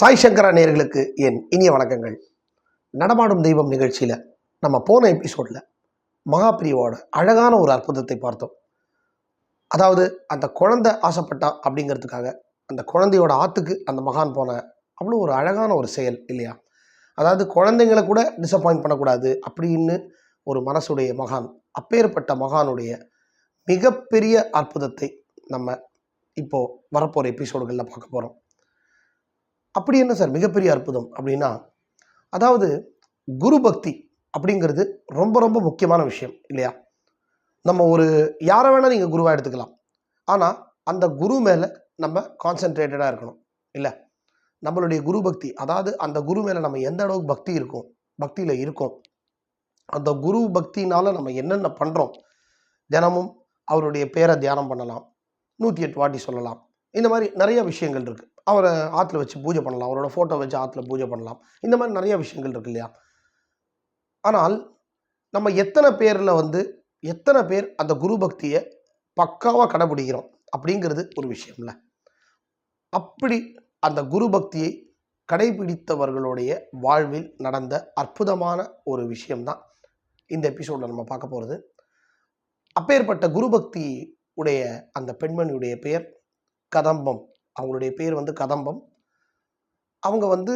சாய் சங்கரா நேயர்களுக்கு என் இனிய வணக்கங்கள். நடமாடும் தெய்வம் நிகழ்ச்சியில் நம்ம போன எபிசோடில் மகாபிரியோட அழகான ஒரு அற்புதத்தை பார்த்தோம். அதாவது அந்த குழந்தை ஆசைப்பட்டா அப்படிங்கிறதுக்காக அந்த குழந்தையோட ஆற்றுக்கு அந்த மகான் போன அவ்வளோ ஒரு அழகான ஒரு செயல் இல்லையா? அதாவது குழந்தைங்களை கூட டிசப்பாயிண்ட் பண்ணக்கூடாது அப்படின்னு ஒரு மனசுடைய மகான் அப்பேற்பட்ட மகானுடைய மிகப்பெரிய அற்புதத்தை நம்ம இப்போது வரப்போகிற எபிசோடுகளில் பார்க்க போகிறோம் அப்படி என்ன சார்? மிகப்பெரிய அற்புதம் அப்படின்னா அதாவது குரு பக்தி அப்படிங்கிறது ரொம்ப ரொம்ப முக்கியமான விஷயம் இல்லையா? நம்ம ஒரு யாரை வேணால் நீங்கள் குருவாக எடுத்துக்கலாம். ஆனால் அந்த குரு மேலே நம்ம கான்சென்ட்ரேட்டடாக இருக்கணும் இல்லை? நம்மளுடைய குரு பக்தி அதாவது அந்த குரு மேலே நம்ம எந்த அளவுக்கு பக்தி இருக்கும் பக்தியில் இருக்கோம் அந்த குரு பக்தினால் நம்ம என்னென்ன பண்ணுறோம் தினமும் அவருடைய பேரை தியானம் பண்ணலாம் நூற்றி எட்டு வாட்டி சொல்லலாம் இந்த மாதிரி நிறைய விஷயங்கள் இருக்குது அவரை ஆற்றுல வச்சு பூஜை பண்ணலாம். அவரோட ஃபோட்டோ வச்சு ஆற்றுல பூஜை பண்ணலாம். இந்த மாதிரி நிறைய விஷயங்கள் இருக்கு இல்லையா? ஆனால் நம்ம எத்தனை பேரில் வந்து எத்தனை பேர் அந்த குரு பக்தியை பக்காவாக கடைபிடிக்கிறோம் அப்படிங்கிறது ஒரு விஷயம்ல. அப்படி அந்த குரு பக்தியை கடைபிடித்தவர்களுடைய வாழ்வில் நடந்த அற்புதமான ஒரு விஷயம்தான் இந்த எபிசோடில் நம்ம பார்க்க போகிறது அப்பேற்பட்ட குரு பக்தி உடைய அந்த பெண்மணியுடைய பெயர் கதம்பம். அவங்களுடைய பேர் வந்து கதம்பம். அவங்க வந்து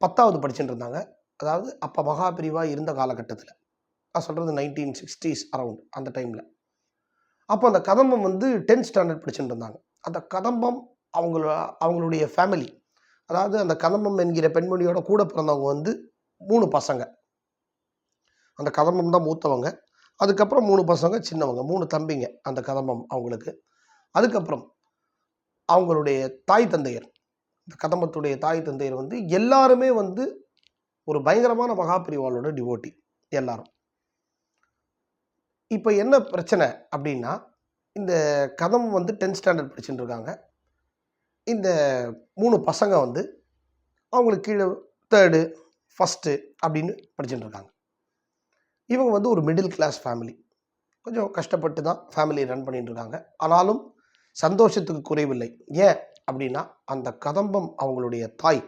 பத்தாவது படிச்சுட்டு இருந்தாங்க. அதாவது அப்போ மகாபிரிவாக இருந்த காலகட்டத்தில். நான் சொல்கிறது நைன்டீன் சிக்ஸ்டீஸ் அரவுண்ட் அந்த டைமில் அப்போ அந்த கதம்பம் வந்து டென்த் ஸ்டாண்டர்ட் படிச்சுட்டு இருந்தாங்க. அந்த கதம்பம் அவங்கள அவங்களுடைய ஃபேமிலி அதாவது அந்த கதம்பம் என்கிற பெண்மணியோட கூட பிறந்தவங்க வந்து மூணு பசங்க. அந்த கதம்பம் தான் மூத்தவங்க. அதுக்கப்புறம் மூணு பசங்க சின்னவங்க மூணு தம்பிங்க அந்த கதம்பம் அவங்களுக்கு. அதுக்கப்புறம் அவங்களுடைய தாய் தந்தையர். இந்த கதம்பத்துடைய தாய் தந்தையர் வந்து எல்லாருமே வந்து ஒரு பயங்கரமான மகாபிரிவாளோட டிவோட்டி எல்லாரும். இப்போ என்ன பிரச்சனை அப்படின்னா இந்த கதம் வந்து டென்த் ஸ்டாண்டர்ட் படிச்சுட்டு இருக்காங்க. இந்த மூணு பசங்க வந்து அவங்களுக்கு கீழே தேர்டு ஃபஸ்ட்டு அப்படின்னு படிச்சுட்டு இருக்காங்க. இவங்க வந்து ஒரு மிடில் கிளாஸ் ஃபேமிலி கொஞ்சம் கஷ்டப்பட்டு தான் ஃபேமிலியை ரன் பண்ணிட்டு இருக்காங்க. ஆனாலும் சந்தோஷத்துக்கு குறைவில்லை. ஏன் அப்படின்னா அந்த கதம்பம் அவங்களுடைய தாய்.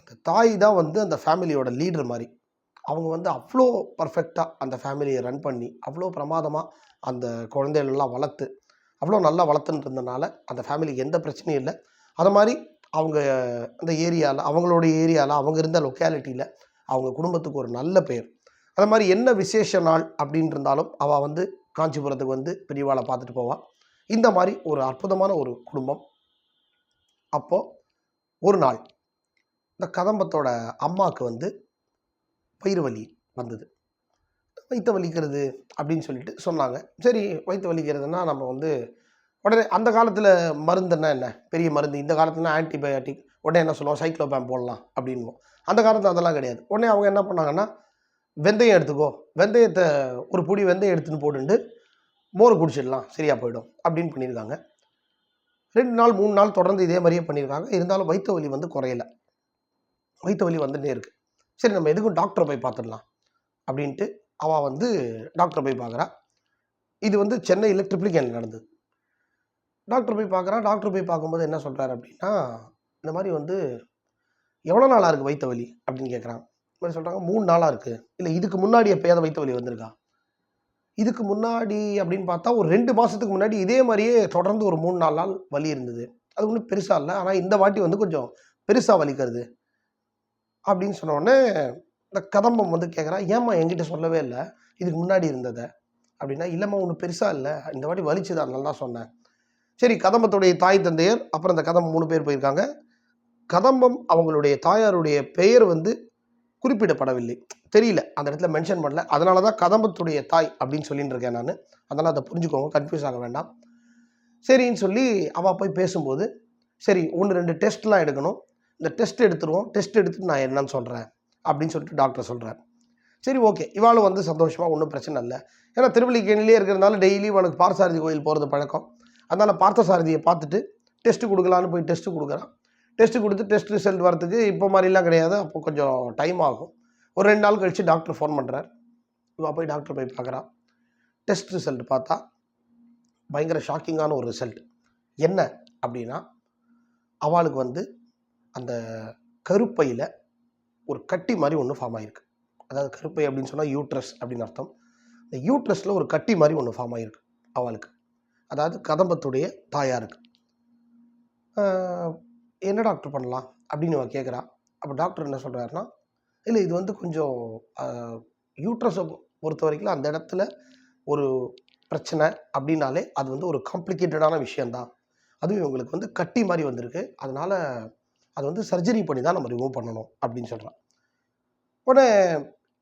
அந்த தாய் தான் வந்து அந்த ஃபேமிலியோட லீடர் மாதிரி. அவங்க வந்து அவ்வளோ பர்ஃபெக்டாக அந்த ஃபேமிலியை ரன் பண்ணி அவ்வளோ பிரமாதமாக அந்த குழந்தைகளெல்லாம் வளர்த்து அவ்வளோ நல்லா வளர்த்துன்னு இருந்தனால அந்த ஃபேமிலிக்கு எந்த பிரச்சனையும் இல்லை. அது மாதிரி அவங்க அந்த ஏரியாவில் அவங்களுடைய ஏரியாவில் அவங்க இருந்த லொக்காலிட்டியில் அவங்க குடும்பத்துக்கு ஒரு நல்ல பெயர். அது மாதிரி என்ன விசேஷ நாள் அப்படின்னு இருந்தாலும் அவள் வந்து காஞ்சிபுரத்துக்கு வந்து பெரியவாளை பார்த்துட்டு போவாள் இந்த மாதிரி ஒரு அற்புதமான ஒரு குடும்பம். அப்போது ஒரு நாள் இந்த கதம்பத்தோட அம்மாவுக்கு வந்து பயிறு வலி வந்தது. வயிற்று வலிக்கிறது அப்படின்னு சொல்லிட்டு சொன்னாங்க. சரி வயிற்று வலிக்கிறதுனா நம்ம வந்து உடனே அந்த காலத்தில் மருந்துன்னா என்ன? பெரிய மருந்து. இந்த காலத்துல ஆன்டிபயோட்டிக் உடனே என்ன சொல்லுவோம்? சைக்ளோபேம் போடலாம் அப்படின்வோம். அந்த காலத்தில் அதெல்லாம் கிடையாது. உடனே அவங்க என்ன பண்ணாங்கன்னா வெந்தயம் எடுத்துக்கோ. வெந்தயத்தை ஒரு பொடி வெந்தயம் எடுத்துன்னு போட்டுட்டு மோர் குடிச்சிடலாம் சரியாக போயிடும் அப்படின்னு பண்ணியிருக்காங்க. ரெண்டு நாள் மூணு நாள் தொடர்ந்து இதே மாதிரியே பண்ணியிருக்காங்க. இருந்தாலும் வைத்த வலி வந்து குறையல. வைத்த வலி வந்துட்டே இருக்குது சரி நம்ம எதுக்கும் டாக்டரை போய் பார்த்துடலாம் அப்படின்ட்டு அவள் வந்து டாக்டரை போய் பார்க்குறா. இது வந்து சென்னையில் ட்ரிப்ளிகேனில் நடந்தது. டாக்டர் போய் பார்க்குறா. டாக்டர் போய் பார்க்கும்போது என்ன சொல்கிறாரு அப்படின்னா இந்த மாதிரி வந்து எவ்வளோ நாளாக இருக்குது வைத்த வலி அப்படின்னு கேட்குறாங்க இந்த மாதிரி சொல்கிறாங்க மூணு நாளாக இருக்குது இல்லை இதுக்கு முன்னாடி எப்போயாவது வைத்த வலி வந்திருக்கா? இதுக்கு முன்னாடி அப்படின்னு பார்த்தா ஒரு ரெண்டு மாதத்துக்கு முன்னாடி இதே மாதிரியே தொடர்ந்து ஒரு மூணு நாலு நாள் வலி இருந்தது. அது ஒன்றும் பெருசாக இல்லை. ஆனால் இந்த வாட்டி வந்து கொஞ்சம் பெருசாக வலிக்கிறது அப்படின்னு சொன்னோடனே இந்த கதம்பம் வந்து கேட்குறா ஏம்மா என்கிட்ட சொல்லவே இல்லை. இதுக்கு முன்னாடி இருந்ததை. அப்படின்னா இல்லைம்மா ஒன்றும் பெருசாக இல்லை. இந்த வாட்டி வலிச்சுதான் அதனால தான் சொன்னேன். சரி கதம்பத்துடைய தாய் தந்தையர் அப்புறம் இந்த கதம்பம் மூணு பேர் போயிருக்காங்க. கதம்பம் அவங்களுடைய தாயாருடைய பெயர் வந்து குறிப்பிடப்படவில்லை. தெரியல. அந்த இடத்துல மென்ஷன் பண்ணல. அதனால தான் கதம்பத்துடைய தாய் அப்படின்னு சொல்லிட்டு இருக்கேன் நான். அதனால் அதை புரிஞ்சுக்கோங்க. கன்ஃபியூஸ் ஆக வேண்டாம். சரின்னு சொல்லி அவள் போய் பேசும்போது சரி ஒன்று ரெண்டு டெஸ்ட்லாம் எடுக்கணும். இந்த டெஸ்ட் எடுத்துருவோம். டெஸ்ட் எடுத்துட்டு நான் என்னன்னு சொல்கிறேன் அப்படின்னு சொல்லிட்டு டாக்டர் சொல்கிறார் சரி ஓகே இவாளும் வந்து சந்தோஷமாக ஒன்றும் பிரச்சனை இல்லை. ஏன்னா திருவள்ளிக்கேணிலே இருக்கிறதுனால டெய்லி அவனுக்கு பார்த்தசாரதி கோயில் போகிறது பழக்கம். அதனால் பார்த்தசாரதியை பார்த்துட்டு டெஸ்ட்டு கொடுக்கலான்னு போய் டெஸ்ட்டு கொடுக்குறான் டெஸ்ட்டு கொடுத்து டெஸ்ட் ரிசல்ட் வரதுக்கு இப்போ மாதிரிலாம் கிடையாது. அப்போ கொஞ்சம் டைம் ஆகும். ஒரு ரெண்டு நாள் கழித்து டாக்டர் ஃபோன் பண்ணுறார் இவா போய் டாக்டர் போய் பார்க்குறான் டெஸ்ட் ரிசல்ட் பார்த்தா பயங்கர ஷாக்கிங்கான ஒரு ரிசல்ட் என்ன அப்படின்னா அவளுக்கு வந்து அந்த கருப்பையில் ஒரு கட்டி மாதிரி ஒன்று ஃபார்ம் ஆகிருக்கு அதாவது கருப்பை அப்படின்னு சொன்னால் யூட்ரஸ் அப்படின்னு அர்த்தம். இந்த யூட்ரஸில் ஒரு கட்டி மாதிரி ஒன்று ஃபார்ம் ஆகிருக்கு அவளுக்கு. அதாவது கதம்பத்துடைய தாயாருக்கு. இருக்குது என்ன டாக்டர் பண்ணலாம்? அப்படின்னு அவன் கேட்குறா. அப்போ டாக்டர் என்ன சொல்கிறாருன்னா இல்லை இது வந்து கொஞ்சம் யூட்ரஸை பொறுத்த வரைக்கும் அந்த இடத்துல ஒரு பிரச்சனை அப்படின்னாலே அது வந்து ஒரு காம்ப்ளிகேட்டடான விஷயந்தான் அதுவும் இவங்களுக்கு வந்து கட்டி மாதிரி வந்திருக்கு. அதனால் அது வந்து சர்ஜரி பண்ணி தான் நம்ம ரிமூவ் பண்ணணும் அப்படின்னு சொல்கிறான் உடனே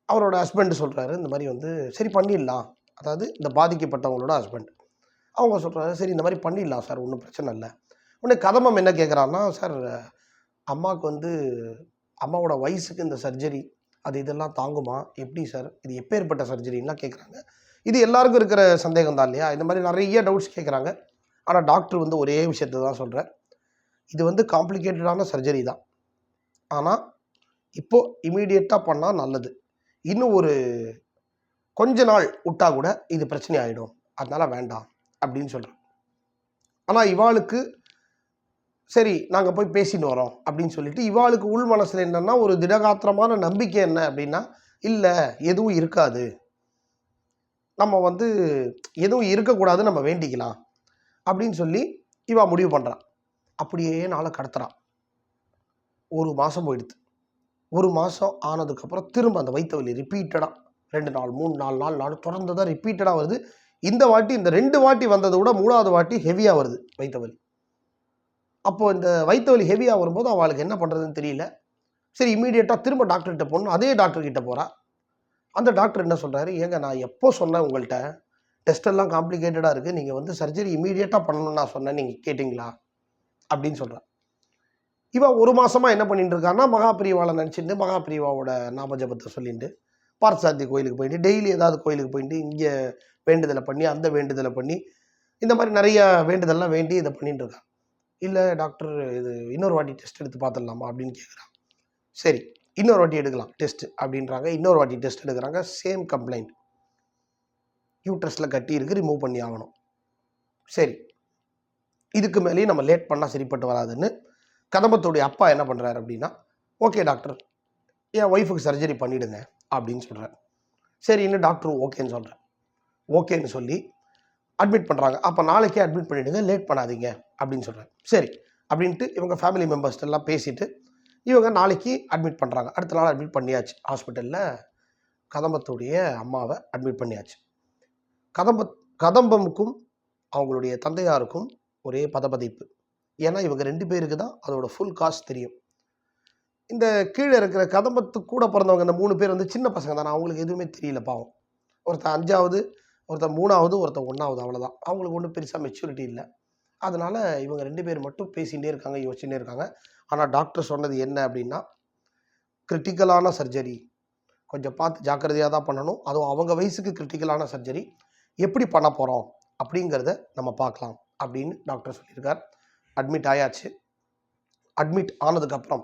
அவரோட ஹஸ்பண்ட் சொல்கிறாரு இந்த மாதிரி வந்து சரி பண்ணிடலாம். அதாவது இந்த பாதிக்கப்பட்டவங்களோட ஹஸ்பண்ட் அவங்க சொல்கிறாரு சரி இந்த மாதிரி பண்ணிடலாம் சார் ஒன்றும் பிரச்சனை இல்லை. உடனே கதமம் என்ன கேட்குறான்னா சார் அம்மாவுக்கு வந்து அம்மாவோட வயசுக்கு இந்த சர்ஜரி அது இதெல்லாம் தாங்குமா? எப்படி சார்? இது எப்பேற்பட்ட சர்ஜரின்லாம் கேட்குறாங்க இது எல்லாருக்கும் இருக்கிற சந்தேகம் தான் இல்லையா? இந்த மாதிரி நிறைய டவுட்ஸ் கேட்குறாங்க ஆனால் டாக்டர் வந்து ஒரே விஷயத்த தான் சொல்கிறார் இது வந்து காம்ப்ளிகேட்டடான சர்ஜரி தான். ஆனால் இப்போது இமீடியட்டாக பண்ணால் நல்லது. இன்னும் ஒரு கொஞ்ச நாள் விட்டா கூட இது பிரச்சனை ஆகிடும் அதனால் வேண்டாம். அப்படின்னு சொல்கிறேன் ஆனால் இவாளுக்கு சரி நாங்கள் போய் பேசின்னு வரோம் அப்படின்னு சொல்லிட்டு இவாளுக்கு உள் மனசில் என்னென்னா ஒரு திடகாத்திரமான நம்பிக்கை என்ன அப்படின்னா இல்லை எதுவும் இருக்காது. நம்ம வந்து எதுவும் இருக்கக்கூடாது நம்ம வேண்டிக்கலாம் அப்படின்னு சொல்லி இவா முடிவு பண்ணுறான் அப்படியே நாளை கடத்துறான் ஒரு மாதம் போயிடுது. ஒரு மாதம் ஆனதுக்கப்புறம் திரும்ப அந்த வயிற்று வலி ரிப்பீட்டடாக ரெண்டு நாள் மூணு நாலு நாலு நாள் தொடர்ந்து தான் ரிப்பீட்டடாக வருது. இந்த வாட்டி இந்த ரெண்டு வாட்டி வந்ததை விட மூணாவது வாட்டி ஹெவியாக வருது வயிற்று வலி. அப்போது இந்த வயிற்று வலி ஹெவியாக வரும்போது அவளுக்கு என்ன பண்ணுறதுன்னு தெரியல. சரி இமீடியட்டாக திரும்ப டாக்டர்கிட்ட போகணும். அதே டாக்டர்கிட்ட போகிறா அந்த டாக்டர் என்ன சொல்கிறாரு ஏங்க நான் எப்போ சொன்னேன் உங்கள்கிட்ட டெஸ்டெல்லாம் காம்ப்ளிகேட்டடாக இருக்குது நீங்கள் வந்து சர்ஜரி இமீடியட்டாக பண்ணணும்னு நான் சொன்னேன். நீங்கள் கேட்டிங்களா? அப்படின்னு சொல்கிறேன் இவன் ஒரு மாதமாக என்ன பண்ணிட்டு இருக்கான்னா மகாபிரிவாவை நினச்சிட்டு மகாபிரிவாவோட நாமஜபத்தை சொல்லிட்டு பார்த்தசாரதி கோயிலுக்கு போயிட்டு டெய்லி ஏதாவது கோயிலுக்கு போயிட்டு இங்கே வேண்டுதலை பண்ணி அந்த வேண்டுதலை பண்ணி இந்த மாதிரி நிறைய வேண்டுதல்லாம் வேண்டி இதை பண்ணிட்டு இருக்கான் இல்லை டாக்டர் இது இன்னொரு வாட்டி டெஸ்ட் எடுத்து பார்த்துடலாமா அப்படின்னு கேட்குறான் சரி இன்னொரு வாட்டி எடுக்கலாம் டெஸ்ட் அப்படின்றாங்க. இன்னொரு வாட்டி டெஸ்ட் எடுக்கிறாங்க. சேம் கம்ப்ளைண்ட் யூட்ரஸில் கட்டி இருக்கு ரிமூவ் பண்ணி ஆகணும். சரி இதுக்கு மேலேயும் நம்ம லேட் பண்ணால் சரிப்பட்டு வராதுன்னு கதம்பத்துடைய அப்பா என்ன பண்ணுறாரு அப்படின்னா ஓகே டாக்டர் என் ஒய்ஃபுக்கு சர்ஜரி பண்ணிவிடுங்க அப்படின்னு சொல்கிறார் சரி இன்னும் டாக்டர் ஓகேன்னு சொல்கிறேன் ஓகேன்னு சொல்லி அட்மிட் பண்ணுறாங்க அப்போ நாளைக்கே அட்மிட் பண்ணிவிடுங்க லேட் பண்ணாதீங்க. அப்படின்னு சொல்கிறேன் சரி. அப்படின்ட்டு இவங்க ஃபேமிலி மெம்பர்ஸ்டெல்லாம் பேசிவிட்டு பேசிட்டு இவங்க நாளைக்கு அட்மிட் பண்ணுறாங்க அடுத்த நாள் அட்மிட் பண்ணியாச்சு. ஹாஸ்பிட்டலில் கதம்பத்துடைய அம்மாவை அட்மிட் பண்ணியாச்சு. கதம்ப கதம்பமுக்கும் அவங்களுடைய தந்தையாருக்கும் ஒரே பதப்பதிப்பு ஏன்னா இவங்க ரெண்டு பேருக்கு தான் அதோட ஃபுல் காஸ்ட் தெரியும். இந்த கீழே இருக்கிற கதம்பத்து கூட பிறந்தவங்க இந்த மூணு பேர் வந்து சின்ன பசங்க தானே அவங்களுக்கு எதுவுமே தெரியல பாவம். ஒருத்தன் அஞ்சாவது ஒருத்தன் மூணாவது ஒருத்தன் ஒன்றாவது அவ்வளோதான் அவங்களுக்கு ஒன்றும் பெருசாக மெச்சூரிட்டி இல்லை. அதனால் இவங்க ரெண்டு பேர் மட்டும் பேசிகிட்டே இருக்காங்க யோசிச்சுட்டே இருக்காங்க. ஆனால் டாக்டர் சொன்னது என்ன அப்படின்னா கிரிட்டிக்கலான சர்ஜரி கொஞ்சம் பார்த்து ஜாக்கிரதையாக தான் பண்ணணும். அதுவும் அவங்க வயசுக்கு கிரிட்டிக்கலான சர்ஜரி எப்படி பண்ண போகிறோம் அப்படிங்கிறத நம்ம பார்க்கலாம் அப்படின்னு டாக்டர் சொல்லியிருக்கார். அட்மிட் ஆயாச்சு. அட்மிட் ஆனதுக்கப்புறம்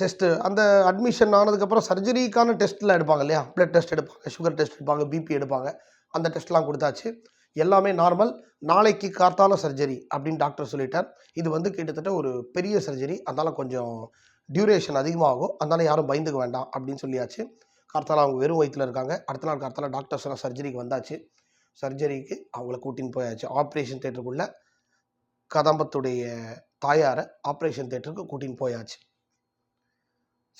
டெஸ்ட்டு. அந்த அட்மிஷன் ஆனதுக்கப்புறம் சர்ஜரிக்கான டெஸ்ட்டில் எடுப்பாங்க இல்லையா? பிளட் டெஸ்ட் எடுப்பாங்க சுகர் டெஸ்ட் எடுப்பாங்க பிபி எடுப்பாங்க. அந்த டெஸ்ட்லாம் கொடுத்தாச்சு. எல்லாமே நார்மல் நாளைக்கு கார்த்தால சர்ஜரி அப்படின்னு டாக்டர் சொல்லிட்டார். இது வந்து கிட்டத்தட்ட ஒரு பெரிய சர்ஜரி அதனால் கொஞ்சம் டியூரேஷன் அதிகமாகும். அதனால் யாரும் பயந்துக்க வேண்டாம் அப்படின்னு சொல்லியாச்சு. கார்த்தால அவங்க வெறும் வயிற்றில் இருக்காங்க. அடுத்த நாள் கார்த்தால டாக்டர்ஸ் எல்லாம் சர்ஜரிக்கு வந்தாச்சு. சர்ஜரிக்கு அவங்கள கூட்டின்னு போயாச்சு. ஆப்ரேஷன் தேட்டருக்குள்ளே கதம்பத்துடைய தாயாரை ஆப்ரேஷன் தேட்டருக்கு கூட்டின்னு போயாச்சு.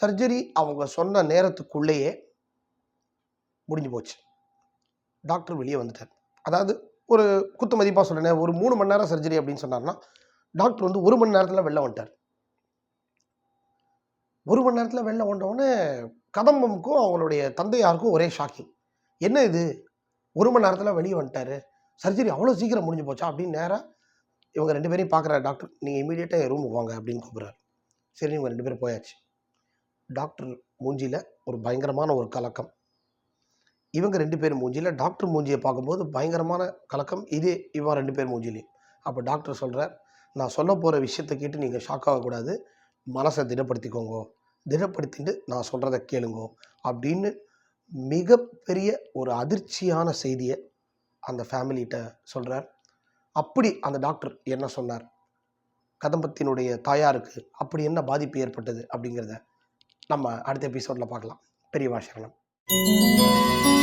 சர்ஜரி அவங்க சொன்ன நேரத்துக்குள்ளேயே முடிஞ்சு போச்சு. டாக்டர் வெளியே வந்துட்டார். அதாவது ஒரு குத்து மதிப்பாக சொல்லினேன் ஒரு மூணு மணி நேரம் சர்ஜரி அப்படின்னு சொன்னார்னா டாக்டர் வந்து ஒரு மணி நேரத்தில் வெளில வந்துட்டார். ஒரு மணி நேரத்தில் வெளில வந்தோடனே கதம்பமுக்கும் அவங்களுடைய தந்தையாருக்கும் ஒரே ஷாக்கிங் என்ன இது? ஒரு மணி நேரத்தில் வெளியே வந்துட்டார். சர்ஜரி அவ்வளோ சீக்கிரம் முடிஞ்சு போச்சா? அப்படின்னு நேராக இவங்க ரெண்டு பேரையும் பார்க்குற டாக்டர் நீங்கள் இமீடியட்டாக என் ரூமுக்கு வாங்க அப்படின்னு கூப்பிட்றாரு. சரி இவங்க ரெண்டு பேரும் போயாச்சு. டாக்டர் மூஞ்சியில் ஒரு பயங்கரமான ஒரு கலக்கம். இவங்க ரெண்டு பேர் மூஞ்சியில் டாக்டர் மூஞ்சியை பார்க்கும்போது பயங்கரமான கலக்கம். இதே இவன் ரெண்டு பேர் மூஞ்சிலையும் அப்போ டாக்டர் சொல்கிறார் நான் சொல்ல போகிற விஷயத்தை கேட்டு நீங்கள் ஷாக் ஆகக்கூடாது. மனசை திடப்படுத்திக்கோங்க. திடப்படுத்திட்டு நான் சொல்கிறத கேளுங்க. அப்படின்னு மிகப்பெரிய ஒரு அதிர்ச்சியான செய்தியை அந்த ஃபேமிலிகிட்ட சொல்கிறார் அப்படி அந்த டாக்டர் என்ன சொன்னார்? கதம்பத்தினுடைய தாயாருக்கு அப்படி என்ன பாதிப்பு ஏற்பட்டது அப்படிங்கிறத நம்ம அடுத்த எபிசோடில் பார்க்கலாம். பெரியவா சரணம்.